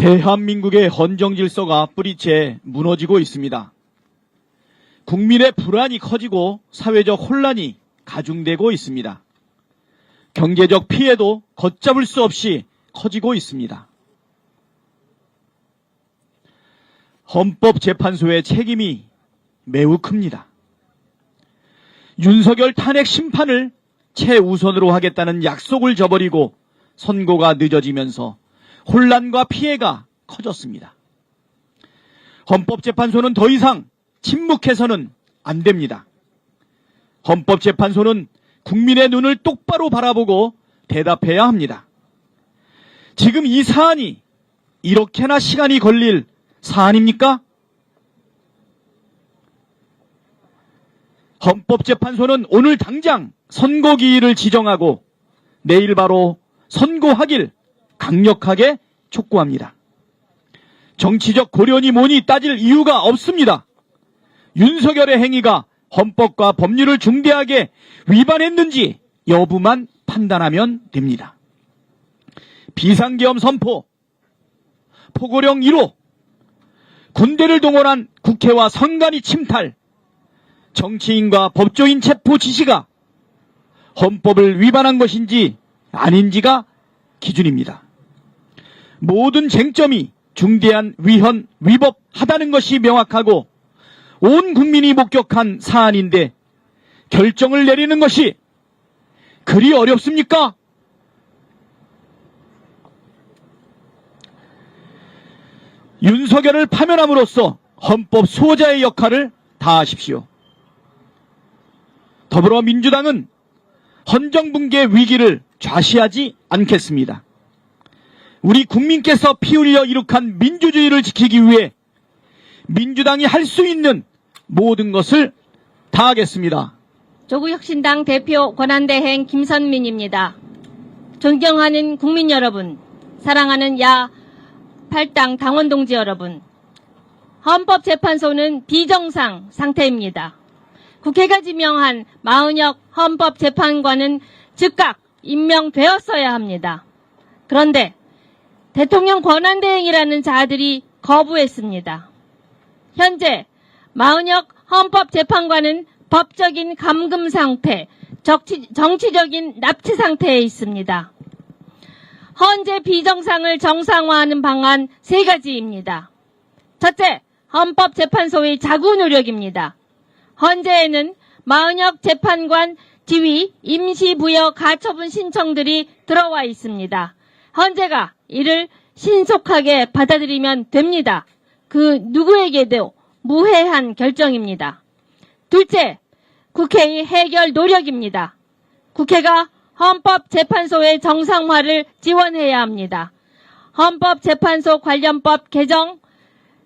대한민국의 헌정 질서가 뿌리채 무너지고 있습니다. 국민의 불안이 커지고 사회적 혼란이 가중되고 있습니다. 경제적 피해도 걷잡을 수 없이 커지고 있습니다. 헌법재판소의 책임이 매우 큽니다. 윤석열 탄핵 심판을 최우선으로 하겠다는 약속을 저버리고 선고가 늦어지면서 혼란과 피해가 커졌습니다. 헌법재판소는 더 이상 침묵해서는 안 됩니다. 헌법재판소는 국민의 눈을 똑바로 바라보고 대답해야 합니다. 지금 이 사안이 이렇게나 시간이 걸릴 사안입니까? 헌법재판소는 오늘 당장 선고기일을 지정하고 내일 바로 선고하길 강력하게 촉구합니다. 정치적 고려니 뭐니 따질 이유가 없습니다. 윤석열의 행위가 헌법과 법률을 중대하게 위반했는지 여부만 판단하면 됩니다. 비상계엄 선포, 포고령 1호, 군대를 동원한 국회와 선관위 침탈, 정치인과 법조인 체포 지시가 헌법을 위반한 것인지 아닌지가 기준입니다. 모든 쟁점이 중대한 위헌, 위법하다는 것이 명확하고 온 국민이 목격한 사안인데 결정을 내리는 것이 그리 어렵습니까? 윤석열을 파면함으로써 헌법 수호자의 역할을 다하십시오. 더불어민주당은 헌정붕괴 위기를 좌시하지 않겠습니다. 우리 국민께서 피 흘려 이룩한 민주주의를 지키기 위해 민주당이 할 수 있는 모든 것을 다하겠습니다. 조국혁신당 대표 권한대행 김선민입니다. 존경하는 국민 여러분, 사랑하는 야 8당 당원 동지 여러분, 헌법재판소는 비정상 상태입니다. 국회가 지명한 마은혁 헌법재판관은 즉각 임명되었어야 합니다. 그런데 대통령 권한대행이라는 자들이 거부했습니다. 현재 마은혁 헌법재판관은 법적인 감금 상태, 정치, 정치 적인 납치 상태에 있습니다. 헌재 비정상을 정상화하는 방안 세 가지입니다. 첫째, 헌법재판소의 자구 노력입니다. 헌재에는 마은혁 재판관 지위 임시부여 가처분 신청들이 들어와 있습니다. 헌재가 이를 신속하게 받아들이면 됩니다. 그 누구에게도 무해한 결정입니다. 둘째, 국회의 해결 노력입니다. 국회가 헌법재판소의 정상화를 지원해야 합니다. 헌법재판소 관련법 개정,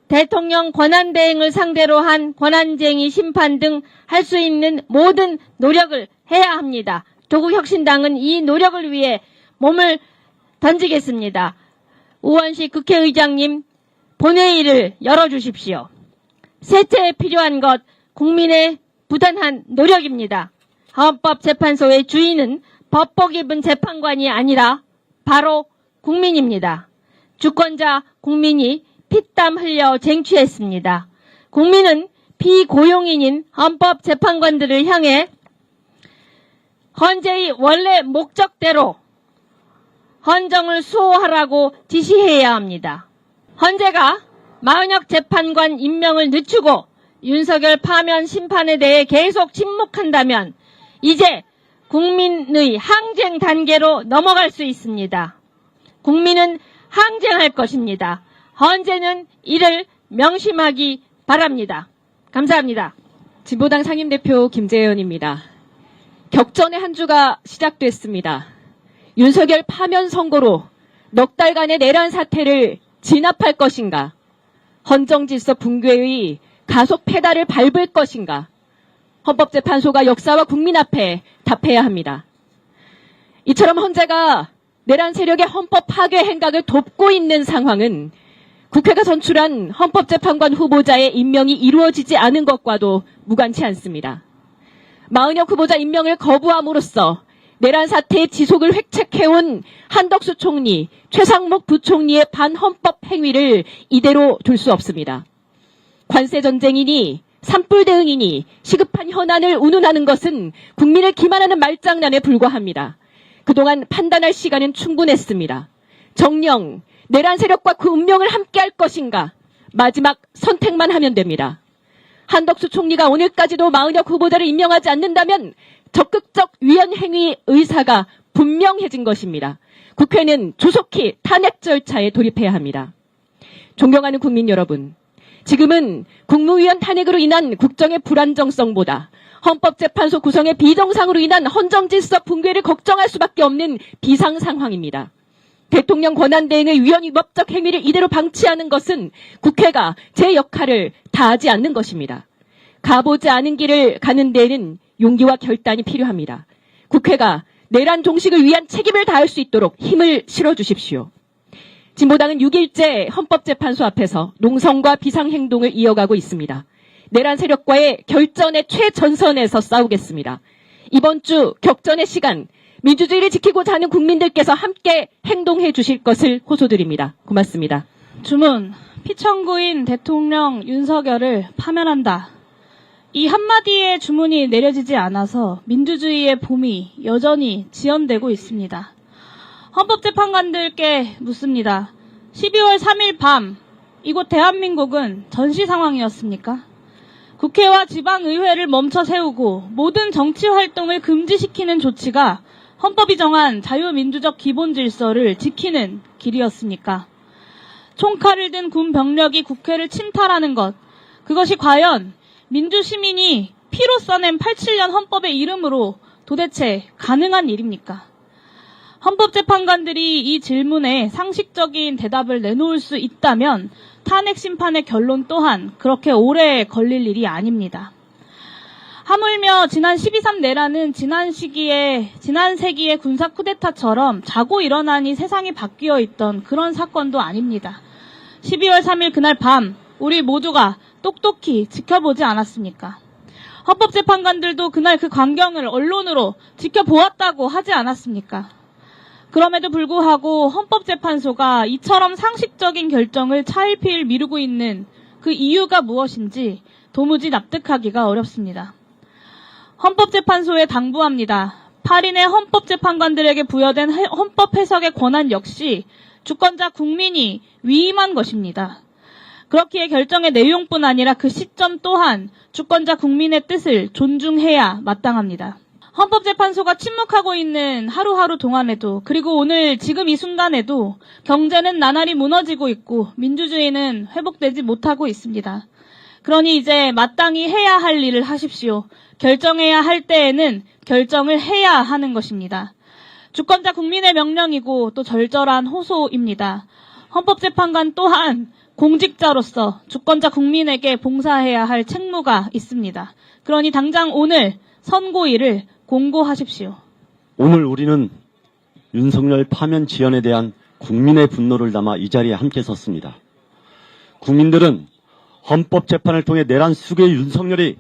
대통령 권한대행을 상대로 한 권한쟁의 심판 등 할 수 있는 모든 노력을 해야 합니다. 조국혁신당은 이 노력을 위해 몸을 던지겠습니다. 우원식 국회의장님 본회의를 열어주십시오. 셋째 필요한 것 국민의 부단한 노력입니다. 헌법재판소의 주인은 법복 입은 재판관이 아니라 바로 국민입니다. 주권자 국민이 피땀 흘려 쟁취했습니다. 국민은 비고용인인 헌법재판관들을 향해 헌재의 원래 목적대로 헌정을 수호하라고 지시해야 합니다. 헌재가 마은혁 재판관 임명을 늦추고 윤석열 파면 심판에 대해 계속 침묵한다면 이제 국민의 항쟁 단계로 넘어갈 수 있습니다. 국민은 항쟁할 것입니다. 헌재는 이를 명심하기 바랍니다. 감사합니다. 진보당 상임대표 김재현입니다. 격전의 한 주가 시작됐습니다. 윤석열 파면 선고로 넉 달간의 내란 사태를 진압할 것인가? 헌정 질서 붕괴의 가속 페달을 밟을 것인가? 헌법재판소가 역사와 국민 앞에 답해야 합니다. 이처럼 헌재가 내란 세력의 헌법 파괴 행각을 돕고 있는 상황은 국회가 선출한 헌법재판관 후보자의 임명이 이루어지지 않은 것과도 무관치 않습니다. 마은혁 후보자 임명을 거부함으로써 내란 사태의 지속을 획책해온 한덕수 총리, 최상목 부총리의 반헌법 행위를 이대로 둘 수 없습니다. 관세 전쟁이니 산불 대응이니 시급한 현안을 운운하는 것은 국민을 기만하는 말장난에 불과합니다. 그동안 판단할 시간은 충분했습니다. 정령 내란 세력과 그 운명을 함께할 것인가 마지막 선택만 하면 됩니다. 한덕수 총리가 오늘까지도 마은혁 후보자를 임명하지 않는다면 적극적 위헌 행위 의사가 분명해진 것입니다. 국회는 조속히 탄핵 절차에 돌입해야 합니다. 존경하는 국민 여러분, 지금은 국무위원 탄핵으로 인한 국정의 불안정성보다 헌법재판소 구성의 비정상으로 인한 헌정질서 붕괴를 걱정할 수밖에 없는 비상 상황입니다. 대통령 권한대행의 위헌 위법적 행위를 이대로 방치하는 것은 국회가 제 역할을 다하지 않는 것입니다. 가보지 않은 길을 가는 데에는 용기와 결단이 필요합니다. 국회가 내란 종식을 위한 책임을 다할 수 있도록 힘을 실어 주십시오. 진보당은 6일째 헌법재판소 앞에서 농성과 비상행동을 이어가고 있습니다. 내란 세력과의 결전의 최전선에서 싸우겠습니다. 이번 주 격전의 시간, 민주주의를 지키고자 하는 국민들께서 함께 행동해 주실 것을 호소드립니다. 고맙습니다. 주문, 피청구인 대통령 윤석열을 파면한다. 이 한마디의 주문이 내려지지 않아서 민주주의의 봄이 여전히 지연되고 있습니다. 헌법재판관들께 묻습니다. 12월 3일 밤, 이곳 대한민국은 전시 상황이었습니까? 국회와 지방의회를 멈춰 세우고 모든 정치 활동을 금지시키는 조치가 헌법이 정한 자유민주적 기본 질서를 지키는 길이었습니까? 총칼을 든 군 병력이 국회를 침탈하는 것, 그것이 과연 민주시민이 피로 써낸 87년 헌법의 이름으로 도대체 가능한 일입니까? 헌법재판관들이 이 질문에 상식적인 대답을 내놓을 수 있다면 탄핵 심판의 결론 또한 그렇게 오래 걸릴 일이 아닙니다. 하물며 지난 12.3 내란은 지난 시기에, 지난 세기의 군사 쿠데타처럼 자고 일어나니 세상이 바뀌어 있던 그런 사건도 아닙니다. 12월 3일 그날 밤, 우리 모두가 똑똑히 지켜보지 않았습니까? 헌법재판관들도 그날 그 광경을 언론으로 지켜보았다고 하지 않았습니까? 그럼에도 불구하고 헌법재판소가 이처럼 상식적인 결정을 차일피일 미루고 있는 그 이유가 무엇인지 도무지 납득하기가 어렵습니다. 헌법재판소에 당부합니다. 8인의 헌법재판관들에게 부여된 해- 헌법 해석의 권한 역시 주권자 국민이 위임한 것입니다. 그렇기에 결정의 내용뿐 아니라 그 시점 또한 주권자 국민의 뜻을 존중해야 마땅합니다. 헌법재판소가 침묵하고 있는 하루하루 동안에도 그리고 오늘 지금 이 순간에도 경제는 나날이 무너지고 있고 민주주의는 회복되지 못하고 있습니다. 그러니 이제 마땅히 해야 할 일을 하십시오. 결정해야 할 때에는 결정을 해야 하는 것입니다. 주권자 국민의 명령이고 또 절절한 호소입니다. 헌법재판관 또한 공직자로서 주권자 국민에게 봉사해야 할 책무가 있습니다. 그러니 당장 오늘 선고일을 공고하십시오. 오늘 우리는 윤석열 파면 지연에 대한 국민의 분노를 담아 이 자리에 함께 섰습니다. 국민들은 헌법재판을 통해 내란 수괴의 윤석열이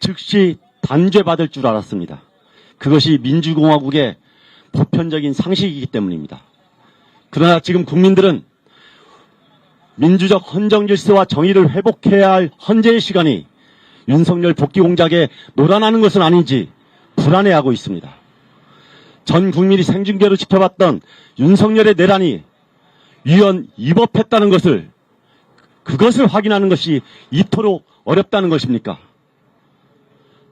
즉시 단죄받을 줄 알았습니다. 그것이 민주공화국의 보편적인 상식이기 때문입니다. 그러나 지금 국민들은 민주적 헌정 질서와 정의를 회복해야 할 헌재의 시간이 윤석열 복귀 공작에 놀아나는 것은 아닌지 불안해하고 있습니다. 전 국민이 생중계로 지켜봤던 윤석열의 내란이 위헌 위법했다는 것을 그것을 확인하는 것이 이토록 어렵다는 것입니까?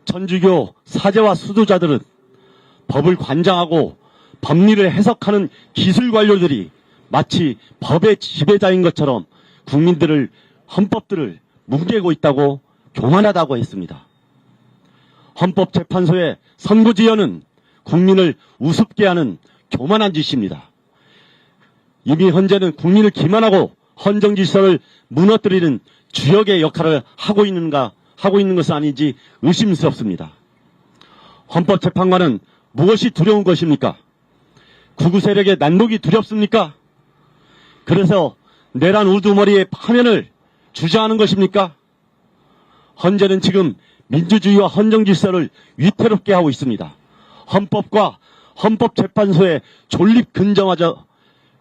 천주교 사제와 수도자들은 법을 관장하고 법리를 해석하는 기술 관료들이 마치 법의 지배자인 것처럼 국민들을 헌법들을 뭉개고 있다고 교만하다고 했습니다. 헌법재판소의 선고지연은 국민을 우습게 하는 교만한 짓입니다. 이미 헌재는 국민을 기만하고 헌정 질서를 무너뜨리는 주역의 역할을 하고 있는가 하고 있는 것은 아닌지 의심스럽습니다. 헌법재판관은 무엇이 두려운 것입니까? 구구 세력의 난독이 두렵습니까? 그래서 내란 우두머리의 파면을 주장하는 것입니까? 헌재는 지금 민주주의와 헌정 질서를 위태롭게 하고 있습니다. 헌법과 헌법재판소의 존립 근저마저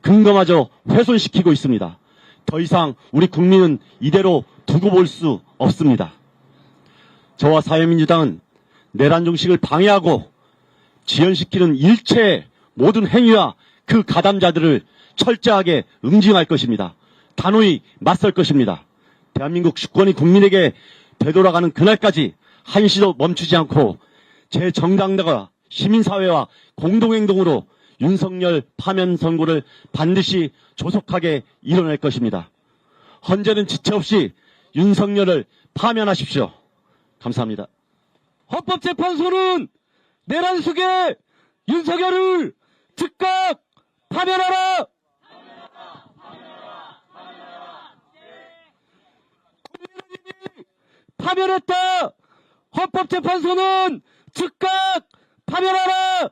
근거마저 훼손시키고 있습니다. 더 이상 우리 국민은 이대로 두고 볼 수 없습니다. 저와 사회민주당은 내란 종식을 방해하고 지연시키는 일체 모든 행위와 그 가담자들을 철저하게 응징할 것입니다. 단호히 맞설 것입니다. 대한민국 주권이 국민에게 되돌아가는 그날까지 한시도 멈추지 않고 제 정당과 시민사회와 공동행동으로 윤석열 파면 선고를 반드시 조속하게 이뤄낼 것입니다. 헌재는 지체 없이 윤석열을 파면하십시오. 감사합니다. 헌법재판소는 내란 속에 윤석열을 즉각 파면하라! 국민의힘이 파면했다! 헌법재판소는 즉각 파면하라!